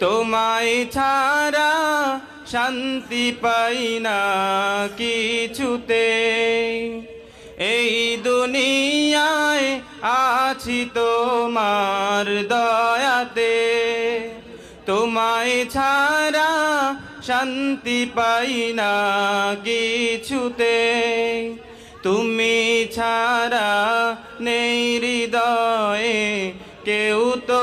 তোমায় ছাড়া শান্তি পাই না কিছুতে। এই দুনিয়ায় আছি তোমার দয়াতে। তোমায় ছাড়া শান্তি পাই না কিছুতে। তুমি ছাড়া নেই হৃদয়ে কেউ তো